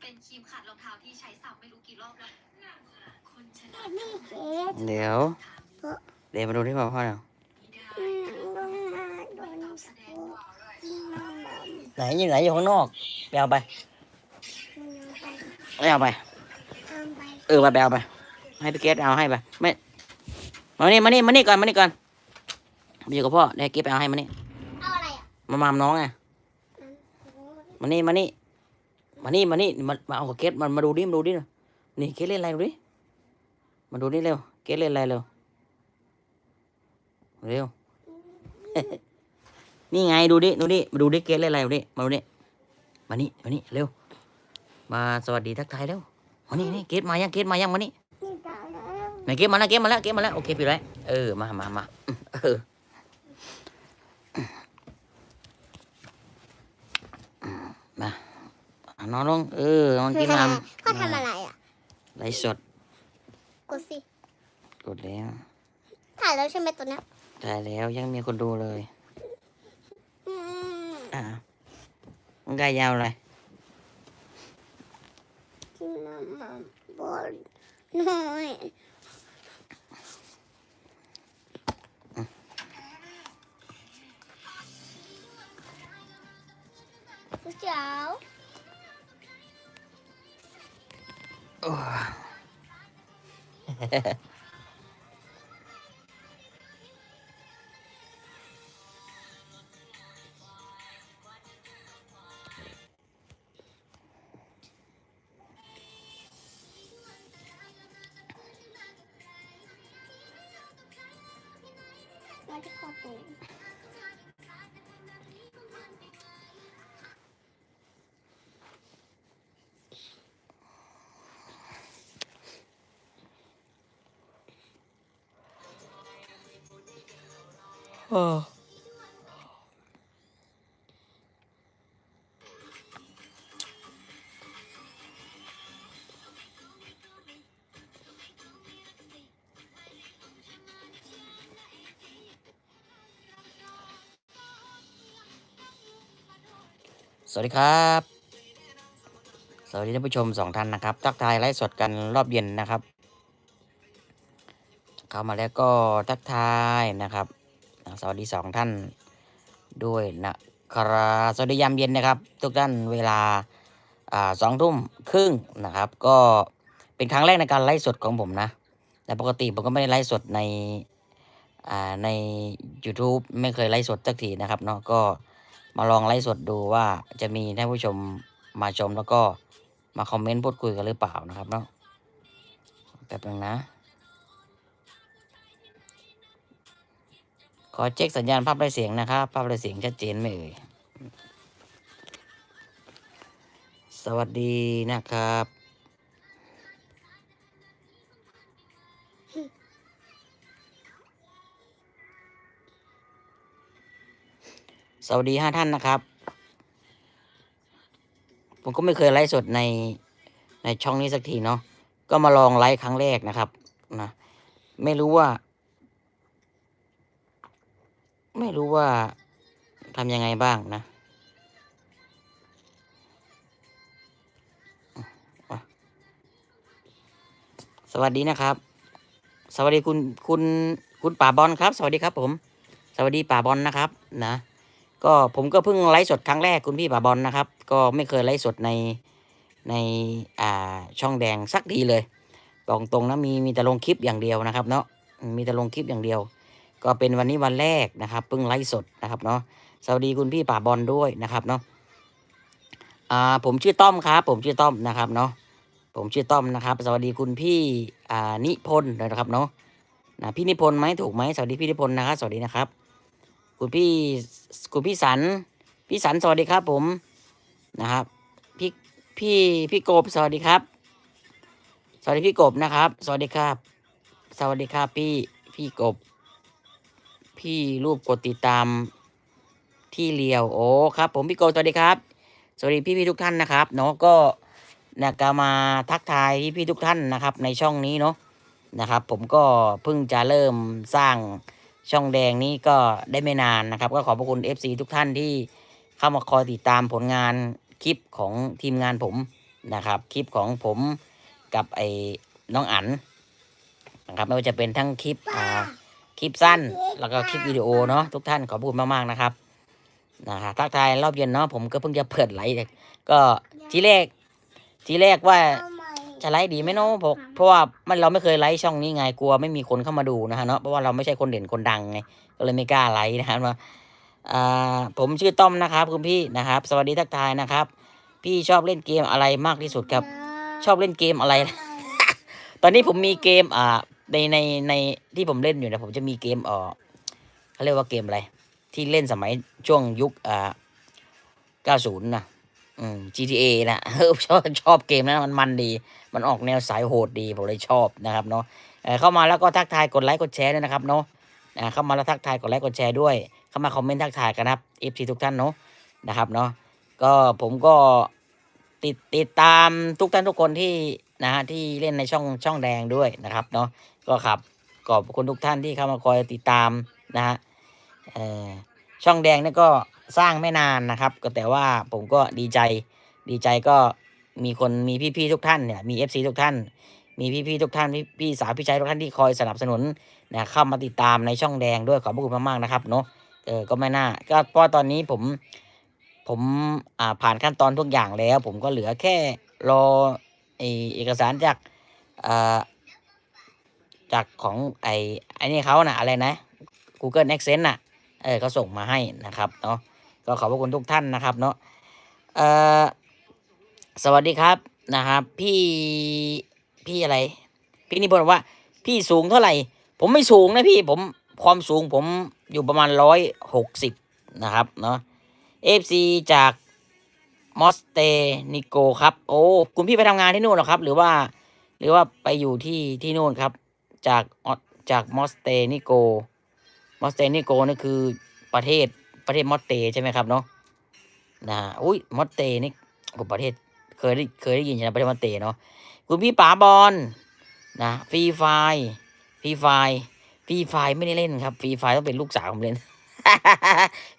เป็นครีมขัดรองเท้าที่ใช้ซ้ำไม่รู้กี่รอบแล้วคนชนะไม่เสร็จเดี๋ยว เดี๋ยวมาดูที่พ่อพ่อเนาะอืมลงมาโดนตอบแสดงว่าไหนอยู่ไหนอยู่ข้างนอกไปเอาไปไม่เอาไป เออไปไปเอาไป ให้พี่เกดเอาให้ไป ไม่ มานี่มานี่มานี่ก่อน มานี่ก่อนมาอยู่กับพ่อเดี๋ยวเกดไปเอาให้มานี่ มามามน้องไงมานี่มานี่มานี่มานี่มามาเอากับเกดมามาดูดิมาดูดินี่เกดเล่นอะไรดูดิมาดูนี่เร็วเกดเล่นอะไรเร็วเร็วนี่ไงดูดิดูดิมาดูดิเกดเล่นอะไรดูดิมาดูดิมานี่มานี่เร็ว มาสวัสดีทักทายเร็วมานี่นี่เกดมายังเกดมายังมานี่นี่ตายแล้วไหนเกมมาแล้วเกมมาแล้วเกมมาแล้วโอเคปิดไว้เออมามามาเออมา อะนอนลงเออนอนกินน้พ่อทำอะไรอะำไลฟ์สดกดสิกดแล้วถ่ายแล้วใช่ไหมตัวเนี้ยถ่ายแล้วยังมีคนดูเลยอืมอะมันกายยาวเลยที่มามาบอลหน่อยเจ้า โอ้ โอ้สวัสดีครับ สวัสดีท่านผู้ชมสองท่านนะครับ ทักทายไลฟ์สดกันรอบเย็นนะครับ เข้ามาแล้วก็ทักทายนะครับ สวัสดีสองท่านด้วยนะครับสวัสดียามเย็นนะครับ ทุกท่านเวลาสองทุ่มครึ่งนะครับ ก็เป็นครั้งแรกในการไลฟ์สดของผมนะ แต่ปกติผมก็ไม่ได้ไลฟ์สดในใน YouTube ไม่เคยไลฟ์สดสักทีนะครับเนาะก็มาลองไลฟ์สดดูว่าจะมีท่านผู้ชมมาชมแล้วก็มาคอมเมนต์พูดคุยกันหรือเปล่านะครับเนาะแป๊บนึงนะ ขอเช็คสัญญาณภาพและเสียงนะครับ ภาพและเสียงชัดเจนไหมเอ่ย สวัสดีนะครับ สวัสดีห้าท่านนะครับ ผมก็ไม่เคยไลฟ์สดในในช่องนี้สักทีเนาะ ก็มาลองไลฟ์ครั้งแรกนะครับนะ ไม่รู้ว่า ไม่รู้ว่าทำยังไงบ้างนะสวัสดีนะครับ สวัสดีคุณคุณคุณป่าบอลครับ สวัสดีครับ ผม สวัสดีป่าบอลนะครับ นะ ก็ผมก็เพิ่งไลฟ์สดครั้งแรกคุณพี่ป่าบอลนะครับ ก็ไม่เคยไลฟ์สดในในอ่าช่องแดงสักทีเลยบอกตรงนะมีมีแต่ลงคลิปอย่างเดียวนะครับ เนาะมีแต่ลงคลิปอย่างเดียว ก็เป็นวันนี้วันแรกนะครับเพิ่งไลฟ์สดนะครับเนาะสวัสดีคุณพี่ป่าบอลด้วยนะครับเนาะอ่าผมชื่อต้อมครับผมชื่อต้อมนะครับเนาะผมชื่อต้อมนะครับ สวัสดีคุณพี่อ่านิพนธ์นะครับเนาะนะพี่นิพนธ์ไหมถูกไหมสวัสดีพี่นิพนธ์นะครับสวัสดีนะครับ คุณพี่คุณพี่สันพี่สันสวัสดีครับผมนะครับพี่พี่พี่กบสวัสดีครับ สวัสดีพี่กบนะครับ สวัสดีครับ สวัสดีครับพี่พี่กบ พี่รูปกดติดตามที่เลียวโอ้ครับ ผมพี่โกสวัสดีครับ สวัสดีพี่พี่ทุกท่านนะครับเนาะก็นะก็มาทักทายพี่พี่ทุกท่านนะครับ ในช่องนี้เนาะนะครับ ผมก็เพิ่งจะเริ่มสร้างช่องแดงนี้ก็ได้ไม่นานนะครับ ก็ขอบพระคุณ FC ทุกท่านที่เข้ามาคอยติดตามผลงานคลิปของทีมงานผมนะครับ คลิปของผมกับไอ้น้องอั๋นนะครับไม่ว่าจะเป็นทั้งคลิปอ่า คลิปสั้น แล้วก็คลิปวิดีโอเนาะทุกท่านขอบคุณมากๆนะครับนะครับทักทายรอบเย็นเนาะผมก็เพิ่งจะเปิดไลฟ์ก็ทีแรก ทีแรกว่าจะไลฟ์ดีไหมเนาะเพราะเพราะว่ามันเราไม่เคยไลฟ์ช่องนี้ไงกลัวไม่มีคนเข้ามาดูนะฮะเนาะเพราะว่าเราไม่ใช่คนเด่นคนดังไงก็เลยไม่กล้าไลฟ์นะครับว่าอ่าผมชื่อต้อมนะครับคุณพี่นะครับ สวัสดีทักทายนะครับ พี่ชอบเล่นเกมอะไรมากที่สุดครับ ชอบเล่นเกมอะไร ตอนนี้ผมมีเกมอ่า ในในในที่ผมเล่นอยู่นะผมจะมีเกมเอ่อเขาเรียกว่าเกมอะไร ที่เล่นสมัยช่วงยุคอ่า90นะอืม GTA นะชอบชอบเกมนั้นมันมันดี มันออกแนวสายโหดดี ผมเลยชอบนะครับเนาะเข้ามาแล้วก็ทักทายกดไลค์กดแชร์ด้วยนะครับเนาะเข้ามาแล้วทักทายกดไลค์กดแชร์ด้วย เข้ามาคอมเมนต์ทักทายกันนะครับ FC ทุกท่านเนาะนะครับเนาะก็ผมก็ติดติดตามทุกท่านทุกคนที่ นะฮะที่เล่นในช่องช่องแดงด้วยนะครับเนาะก็ครับขอบคุณทุกท่านที่เข้ามาคอยติดตามนะฮะช่องแดงเนี่ยก็สร้างไม่นานนะครับก็แต่ว่าผมก็ดีใจดีใจก็มีคนมีพี่ๆทุกท่านเนี่ยมีเอฟซีทุกท่าน มีพี่ๆทุกท่านพี่พี่สาวพี่ชายทุกท่านที่คอยสนับสนุนนะเข้ามาติดตามในช่องแดงด้วยขอบพระคุณมากๆนะครับเนาะเออก็ไม่น่าก็เพราะตอนนี้ผมผมอ่าผ่านขั้นตอนทุกอย่างแล้ว ผมก็เหลือแค่รอ เอกสารจากจากของไอ้ไอ้นี่เขาน่ะอะไรนะ Google Accent น่ะเออเขาส่งมาให้นะครับเนาะก็ขอบพระคุณทุกท่านนะครับเนาะเออสวัสดีครับนะครับพี่พี่อะไร พี่นิพนธ์ว่า พี่สูงเท่าไหร่ ผมไม่สูงนะพี่ผมความสูงผมอยู่ประมาณร้อยหกสิบนะครับเนาะเอฟซีจาก มอสเตนิโกครับ โอ้คุณพี่ไปทำงานที่นู่นเหรอครับ หรือว่า หรือว่าไปอยู่ที่ที่นู่นครับ จากออจากมอสเตนิโกมอสเตนิโกนี่คือประเทศประเทศมอสเตใช่ไหมครับเนาะนะอุ้ยมอสเตนี่ผมประเทศเคยได้เคยได้ยินใช่ไหมประเทศมาเตเนาะคุณพี่ป๋าบอลนะฟรีไฟฟรีไฟฟรีไฟไม่ได้เล่นครับฟรีไฟต้องเป็นลูกสาวผมเล่น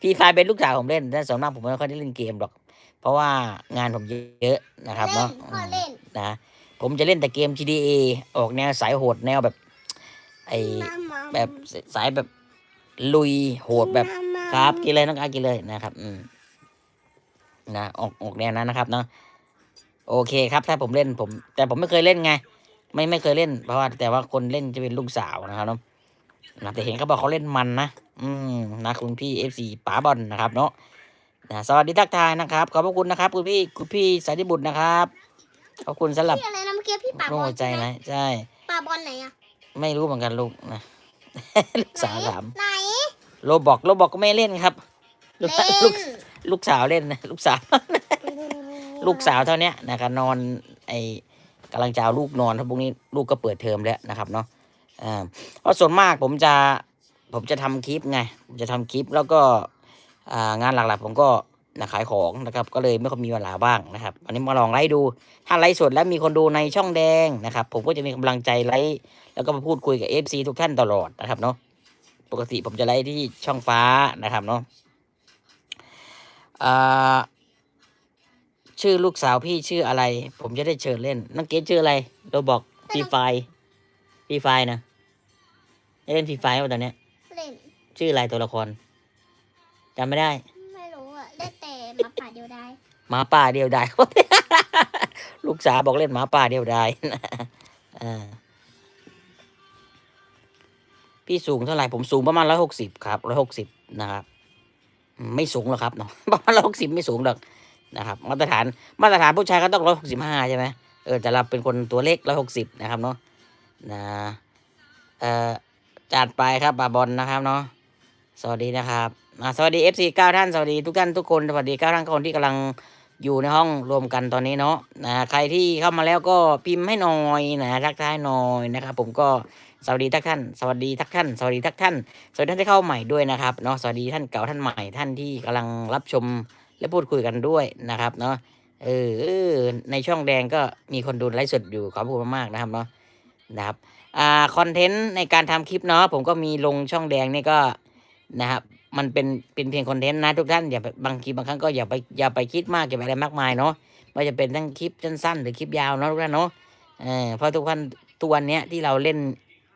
ฟรีไฟเป็นลูกสาวผมเล่นแต่ส่วนมากผมไม่ค่อยได้เล่นเกมหรอก เพราะว่างานผมเยอะนะครับเล่เนาะนพ่อเล่นนะผมจะเล่นแต่เกม GTA ออกแนวสายโหดแนวแบบไอแบบสายแบบลุยโหดแบบครับกินเลยน้องอากินเลยนะครับอืมนะออกออกแนวนั้นนะครับเนาะโอเคครับ ถ้าผมเล่นผม แต่ผมไม่เคยเล่นไง ไม่ไม่เคยเล่น เพราะว่าแต่ว่าคนเล่นจะเป็นลูกสาวนะครับเนาะนะแต่เห็นเขาบอกเขาเล่นมันนะ อืมนะคุณพี่เอฟซีป๋าบอลนะครับเนาะ นะสวัสดีทักทายนะครับ ขอบพระคุณนะครับ คุณพี่คุณพี่สายดิบุตรนะครับ ขอบคุณสำหรับพี่อะไรนะเมื่อกี้พี่ป่าโล่บอลหัวใจช่ไหมนะใช่ป่าบอลไหนอะไม่รู้เหมือนกันลูกนะลูกสาวถามไหนโรบอกโรบอกก็ไม่เล่นครับลูกเล่นลูกลูกสาวเล่นนะลูกสาว ลูกสาวเท่าเนี้ยนะครับนอนไอ้กำลังจะเอาลูกนอนถ้าพรุ่งนี้ลูกก็เปิดเทอมแล้วนะครับเนาะอ่าเพราะส่วนมากผมจะผมจะทำคลิปไงผมจะทำคลิปแล้วก็อ่า งานหลักๆ ผมก็นะขายของนะครับ ก็เลยไม่ค่อยมีเวลาบ้างนะครับอันนี้มาลองไลฟ์ดู ถ้าไลฟ์สดแล้วมีคนดูในช่องแดงนะครับ ผมก็จะมีกำลังใจไลฟ์แล้วก็มาพูดคุยกับ FC ทุกท่านตลอดนะครับเนาะปกติผมจะไลฟ์ที่ช่องฟ้านะครับเนาะอ่าชื่อลูกสาวพี่ชื่ออะไร ผมจะได้เชิญเล่นน้องเกดชื่ออะไรเราบอกฟรีไฟฟรีไฟนะได้เล่นฟรีไฟป่ะตอนเนี้ยเล่นชื่ออะไรตัวละคร จำไม่ได้ ไม่รู้อะได้แต่หมาป่าเดียวได้หมาป่าเดียวดายลูกสาวบอกเล่นหมาป่าเดียวดายอ่าพี่สูงเท่าไหร่ผมสูงประมาณร้อยหกสิบครับร้อยหกสิบนะครับอืมไม่สูงหรอกครับเนาะประมาณร้อยหกสิบไม่สูงหรอกนะครับ มาตรฐานมาตรฐานผู้ชายก็ต้องร้อยหกสิบห้าใช่ไหมเออแต่เราเป็นคนตัวเล็กร้อยหกสิบนะครับเนาะนะเอ่อจัดไปครับบาบอลนะครับเนาะสวัสดีนะครับอ่า สวัสดีเอฟซีเก้าท่านสวัสดีทุกท่านทุกคนสวัสดีเก้าท่านคนที่กำลังอยู่ในห้องรวมกันตอนนี้เนาะนะใครที่เข้ามาแล้วก็พิมพ์ให้หน่อยนะทักทายหน่อยนะครับผมก็สวัสดีทักท่าน สวัสดีทักท่าน สวัสดีทักท่านสวัสดีท่านที่เข้าใหม่ด้วยนะครับเนาะสวัสดีท่านเก่าท่านใหม่ท่านที่กำลังรับชมและพูดคุยกันด้วยนะครับเนาะเออในช่องแดงก็มีคนดูไลฟ์สดอยู่ขอบคุณมากๆนะครับเนาะนะครับอ่าคอนเทนต์ในการทำคลิปเนาะผมก็มีลงช่องแดงนี่ก็นะครับ มันเป็นเป็นเพียงคอนเทนต์นะทุกท่านอย่าบางทีบางครั้งก็อย่าไปอย่าไปคิดมากอย่าไปอะไรมากมายเนาะว่าจะเป็นทั้งคลิปสั้นๆหรือคลิปยาวเนาะทุกท่านเนาะเออเพราะทุกท่านตัวนเนี้ยที่เราเล่น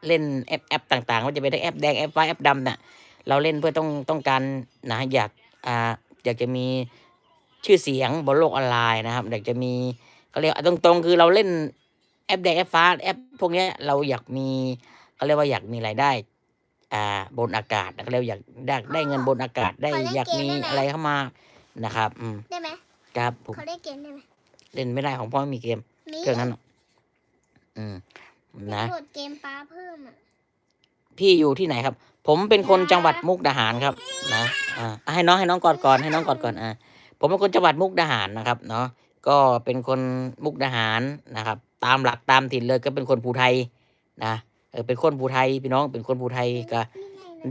เล่นแอปแอปต่างๆว่าจะเป็นแอปแดงแอปฟ้าแอปดำน่ะเราเล่นเพื่อต้องต้องการนะอยากอ่าอยากจะมีชื่อเสียงบนโลกออนไลน์นะครับ อยากจะมีก็เรียกตรงๆ คือเราเล่นแอปแดงแอปฟ้าแอปพวกเนี้ยเราอยากมีเขาเรียกว่าอยากมีรายได้ อ่าบนอากาศนะเขาเรียกว่าอยากได้ได้เงินบนอากาศได้อยากมีอะไรเข้ามานะครับอืมได้ไหมครับผมเขาได้เกมได้ไหมเล่นไม่ได้ของพ่อไม่มีเกมมีเครื่องนั้นหรอกอืมนะ โหลดเกมป้าเพิ่มอะ พี่อยู่ที่ไหนครับ ผมเป็นคนจังหวัดมุกดาหารครับ นะอ่าให้น้องให้น้องกอดก่อนให้น้องกอดก่อนอ่าผมเป็นคนจังหวัดมุกดาหารนะครับเนาะก็เป็นคนมุกดาหารนะครับ ตามหลักตามถิ่นเลยก็เป็นคนภูไทยนะเอเป็นคนภูไทยพี่น้องเป็นคนภูไทยก็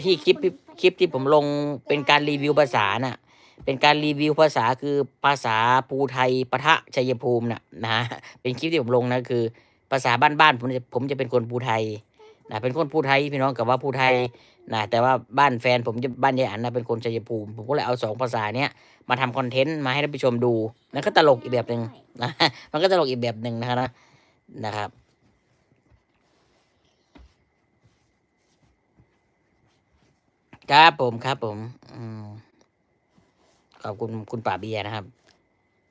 ที่คลิปคลิปที่ผมลงเป็นการรีวิวภาษาน่ะ เป็นการรีวิวภาษาคือภาษาภูไทยปะทะชัยภูมิน่ะนะเป็นคลิปที่ผมลงนะคือ ภาษาบ้านๆผมจะผมจะเป็นคนภูไทยนะเป็นคนภูไทยพี่น้องกับว่าภูไทยนะแต่ว่าบ้านแฟนผมจะบ้านยายอันนะเป็นคนชัยภูมิผมก็เลยเอาสองภาษาเนี้ยมาทำคอนเทนต์มาให้ท่านผู้ชมดูนั่นก็ตลกอีกแบบหนึ่งนะมันก็ตลกอีกแบบหนึ่งนะนะนะครับ ครับผมครับผม อืมขอบคุณคุณป่าเบียนะครับ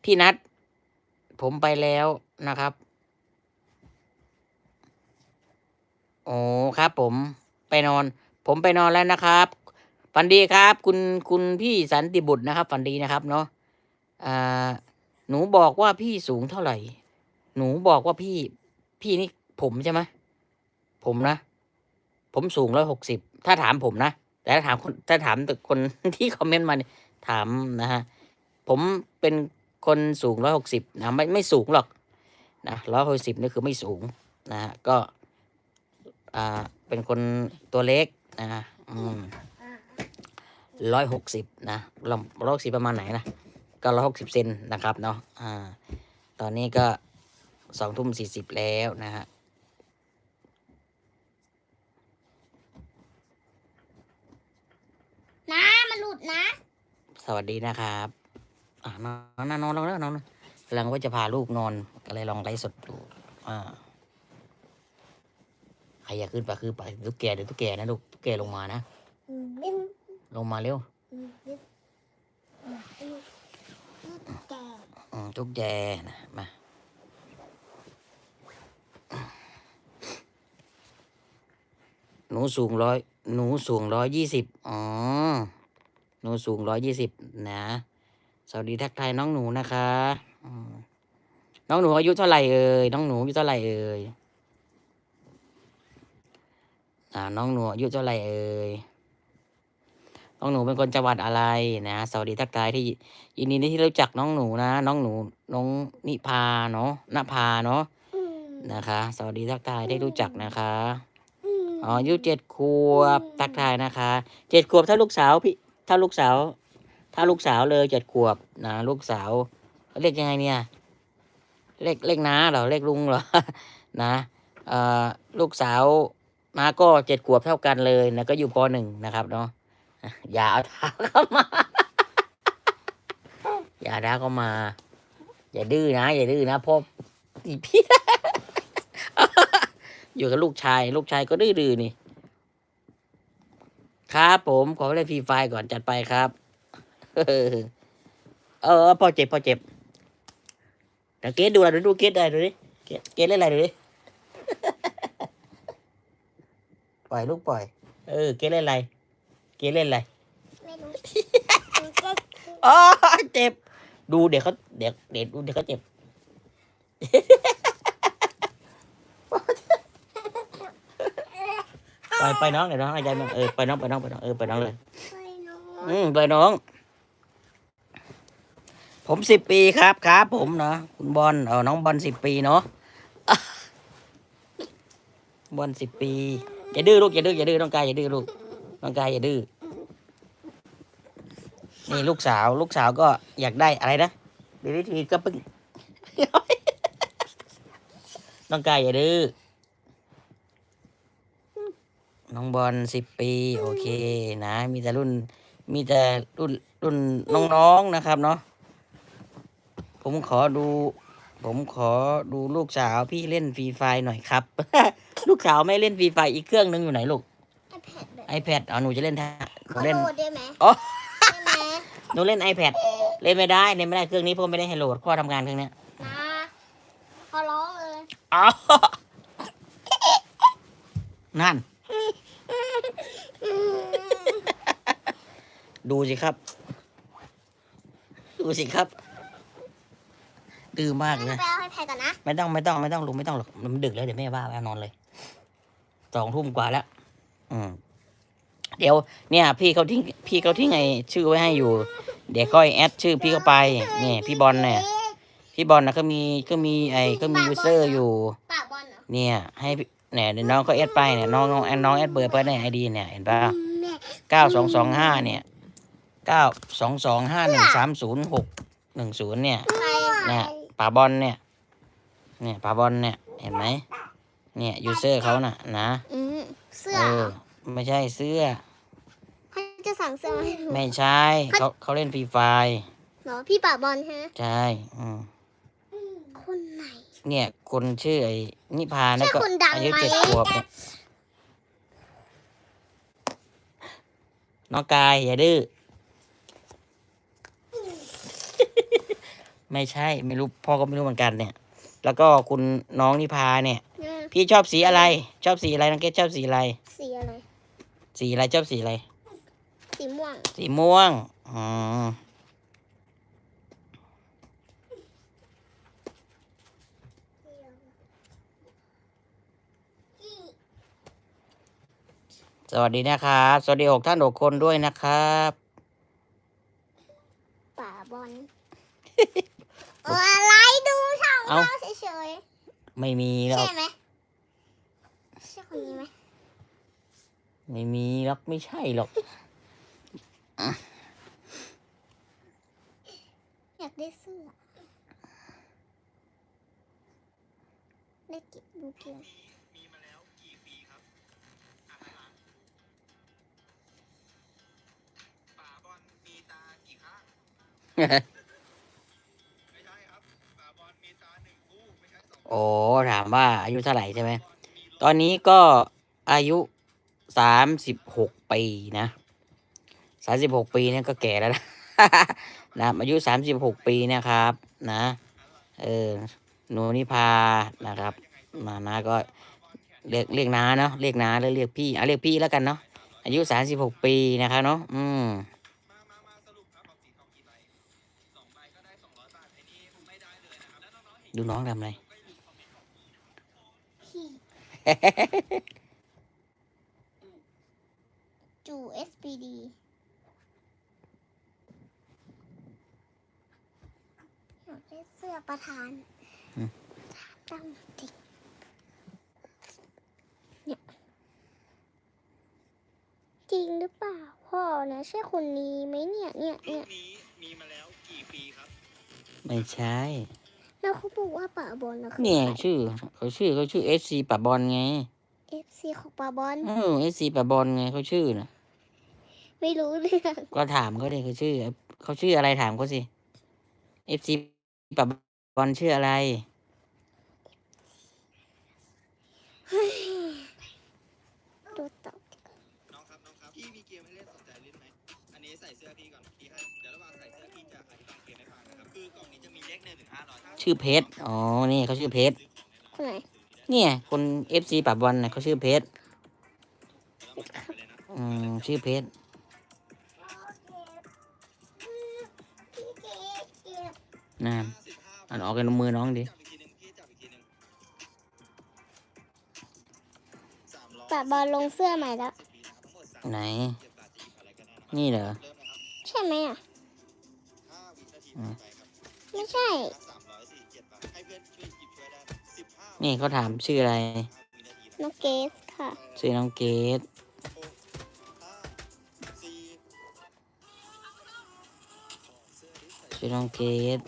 พี่นัทผมไปแล้วนะครับ โอ้ครับ ผมไปนอน ผมไปนอนแล้วนะครับฝันดีครับ คุณคุณพี่สันติบุตรนะครับฝันดีนะครับ เนาะอ่าหนูบอกว่าพี่สูงเท่าไหร่ หนูบอกว่าพี่ พี่นี่ผมใช่ไหมผมนะ ผมสูงร้อยหกสิบถ้าถามผมนะ แต่ถ้าถามคนถ้าถามแต่คนที่คอมเมนต์มาเนี่ยถามนะฮะผมเป็นคนสูงร้อยหกสิบนะไม่ไม่สูงหรอกนะร้อยหกสิบนี่คือไม่สูงนะฮะก็อ่าเป็นคนตัวเล็กนะฮะอืมร้อยหกสิบนะร้อยหกสิบประมาณไหนนะก็ร้อยหกสิบเซนนะครับเนาะอ่าตอนนี้ก็สองทุ่มสี่สิบแล้วนะฮะมันหลุ ดนะ สวัสดีนะครับอ่านอนนอนนอนลงแล้วนอนลงกำลังว่าจะพาลูกนอนก็เลยลองไลฟ์สดดูอ่าใครอยากขึ้นไปคือไปตุ๊กแกเดี๋ยวตุ๊กแกนะลูกตุ๊กแกลงมานะอืมอืมลงมาเร็วอืมอืมอืมอืมแกอืมตุ๊กแกนะมาหนูสูงร้อยหนูสูงร้อยยี่สิบอ๋อห นูสูงร้อยยี่สิบนะ สวัสดีทักทายน้องหนูนะคะอืมน้องหนูอายุเท่าไหร่เอ่ยน้องหนูอายุเท่าไหร่เอ่ยอ่าน้องหนูอายุเท่าไหร่เอ่ยน้องหนูเป็นคนจังหวัดอะไรนะสวัสดีทักทายที่ยินดีที่รู้จักน้องหนูนะ น้องหนูน้องนิพาเนาะนภาเนาะอืมนะคะ สวัสดีทักทายได้รู้จักนะคะอืมอ๋ออายุเจ็ดขวบทักทายนะคะเจ็ดขวบถ้าลูกสาวพี่ ถ้าลูกสาว ถ้าลูกสาวเลยเจ็ดขวบนะลูกสาวเขาเรียกยังไงเนี่ยเลขเลขน้าเหรอเลขลุงเหรอนะเอ่อลูกสาวมาก็เจ็ดขวบเท่ากันเลยนะก็อยู่ปหนึ่งนะครับเนาะอย่าเอาเท้าเข้ามา อย่าเอาเท้าเข้ามา อย่าดื้อนะ อย่าดื้อนะพ่ออีพี่อยู่กับลูกชาย ลูกชายก็ดื้อๆนี่ ครับผมขอเล่นฟรีไฟล์ก่อนจัดไปครับเออเออพอเจ็บพอเจ็บเดี๋ยวเกดดูอะไรดูเกดได้ดูดิเกดเกดเล่นอะไรดูดิปล่อยลูกปล่อย เออ เกดเล่นอะไรเกดเล่นอะไรไม่รู้มันก็อ๋อเจ็บ ดูเดี๋ยวเขาเดี๋ยวเดี๋ยวดูเดี๋ยวเขาเจ็บ ไปไปน้องเดี๋ยวน้องหายใจมันเออไปน้องไปน้องไปน้องเออไปน้องเลยไม่รู้อืมไปน้อง ผมสิบปีครับครับ ผมเนาะคุณบอลเออน้องบอลสิบปีเนาะบอลสิบปีอย่าดื้อลูกอย่าดื้ออย่าดื้อน้องกายอย่าดื้อลูกน้องกายอย่าดื้อนี่ลูกสาวลูกสาวก็อยากได้อะไรนะเบบี้ทีก็ปึ้งน้องกายอย่าดื้อ น้องบอลสิบปี โอเคนะ มีแต่รุ่น มีแต่รุ่นรุ่นน้องๆนะครับเนาะผมขอดู ผมขอดูลูกสาวพี่เล่นฟรีไฟหน่อยครับ ลูกสาวไม่เล่นฟรีไฟอีกเครื่องนึงอยู่ไหนลูกไอแพดแบบ iPad อ๋อหนูจะเล่นท่าหนูขอเล่น โหลดได้ไหมอ๋อ ได้ไหมหนูเล่น iPad เล่นไม่ได้เล่นไม่ได้เครื่องนี้พ่อไม่ได้ให้โหลดพ่อทำงานเครื่องเนี้ยนะขอร้องเลย อ๋อนั่น ดูสิครับ ดูสิครับดื้อมากงั้นเลยไปเอาไอแพดก่อนนะ ไม่ต้องไม่ต้องไม่ต้องลุงไม่ต้องหรอกมันดึกแล้วเดี๋ยวแม่ว่าไปเอานอนเลยสองทุ่มกว่าแล้วอืมเดี๋ยวเนี่ย พี่เขาทิ้งพี่เขาทิ้งไอ้ชื่อไว้ให้อยู่ เดี๋ยวค่อยแอดชื่อพี่เข้าไปเนี่ยพี่บอลเนี่ยพี่บอลนะก็มีก็มีไอ้ก็มียูเซอร์อยู่ ปากบอลเหรอเนี่ย ให้พี่เนี่ยเดี๋ยวน้องก็แอดไปเนี่ยน้องน้องแอดน้องแอดเบอร์ไปในไอดีเนี่ยเห็นปะแม่เก้าสองสองห้าเนี่ย เก้าสองสองห้าหนึ่งสามศูนย์หกหนึ่งศูนย์เนี่ยใครเนี่ยป่าบอลเนี่ยเนี่ยป่าบอลเนี่ยเห็นไหมเนี่ยยูเซอร์เขาน่ะนะอืมเสื้อเอเหรออไม่ใช่เสื้อเขาจะสั่งเสื้อมาให้หนูไม่ใช่เขาเขาเล่นฟรีไฟเหรอพี่ปากบอลฮะใช่อืมคนไหนเนี่ยคนชื่อไอ้นิพานะใช่ก็คนดังอายุไหมเจ็ดขวบเนี่ยน้องกายอย่าดื้อ ไม่ใช่ไม่รู้พ่อก็ไม่รู้เหมือนกันเนี่ย แล้วก็คุณน้องนิพาเนี่ย อืมพี่ชอบสีอะไร ชอบสีอะไรน้องเกดชอบสีอะไร สีอะไร สีอะไรชอบสีอะไร สีม่วง สีม่วง อ๋อ สวัสดีนะครับ สวัสดีหกท่านหกคนด้วยนะครับ ป่าบอลเอออะไรดูช่องเอ้าเราเฉยไม่มีๆหรอก ใช่ไหมใช่คนนี้ไหมไม่มีหรอกไม่ใช่หรอก อยากได้เสื้อได้เก็บดูเกม โอ้ถามว่าอายุเท่าไหร่ใช่ไหม ตอนนี้ก็อายุสามสิบหกปีนะสามสิบหกปีเนี่ยก็แก่แล้วนะนะอายุสามสิบหกปีนะครับ นะ เออหนูนิพานะครับ มานาก็เรียกเรียกนาเนาะเรียกนาแล้วเรียกพี่เอะเรียกพี่แล้วกันเนาะอายุสามสิบหกปีนะครับเนาะอืมดูน้องทำอะไร จู SPD อยากได้เสื้อประธานอืมตั้งติกเนี่ยจริงหรือเปล่าพ่อนะใช่คนนี้ไหมเนี่ยเนี่ยรูเนี่ยปนี้มีมาแล้วกี่ปีครับ ไม่ใช่ แล้วเขาบอกว่าป่าบอลนะคือเนี่ยใครชื่อเขาชื่อเขาชื่อเอฟซีปะบอลไง FC ของป่าบอล เออเอฟซีปะบอลไงเขาชื่อนะไม่รู้เรื่องก็ถามเขาดิเขาชื่อเขาชื่ออะไรถามเขาสิเอฟซีปะบอลชื่ออะไรดู ชื่อเพชร อ๋อ นี่เขาชื่อเพชร คนไหนเนี่ย คนเอฟซีปะบอลน่ะเขาชื่อเพชรแล้วมันกลับไปเลยนะอืม ชื่อเพชรนะห้าสิบห้าอ่านออกกันมือน้องดิจับอีกทีหนึ่งพี่จับอีกทีหนึ่งสามร้อยป่าบอลลงเสื้อใหม่แล้วสิบปีนะครับทั้งหมดสามไหนเจ็ดบาทจะหยิบอะไรก็ได้นะครับนี่เหรอเริ่มนะครับใช่ไหมอะห้าวินาทีอืม ไม่ใช่ นี่เขาถามชื่ออะไร น้องเกสค่ะ ชื่อน้องเกดชื่อน้องเกด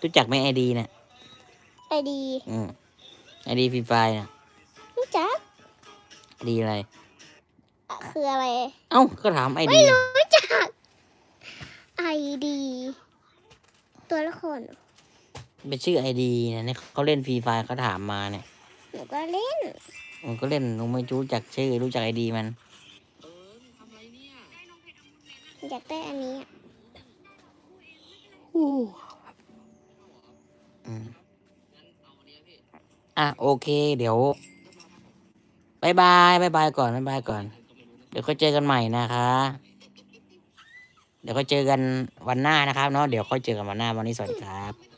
รู้จักไหมไอดีน่ะ ไอดี อืม ไอดีฟรีไฟเนี่ยรู้จักไอดีอะไรอะคืออะไร เอ้า ก็ถามไอดีรู้จักไอดี ตัวละครเหรอเป็นชื่อไอดีเนี่ยเนี่ยเขาเล่นฟรีไฟเขาถามมาเนี่ยหนูก็เล่นผมก็เล่นผมไม่รู้จักชื่อ รู้จักไอดีมันเออทำไรเนี่ยอยากได้อันนี้อะอืม งั้นเอาอันนี้พี่ อะโอเค เดี๋ยวบายบายบายบายก่อนบายบายก่อน เดี๋ยวค่อยเจอกันใหม่นะคะ เดี๋ยวค่อยเจอกันวันหน้านะครับเนาะเดี๋ยวค่อยเจอกันวันหน้าวันนี้สวัสดีครับ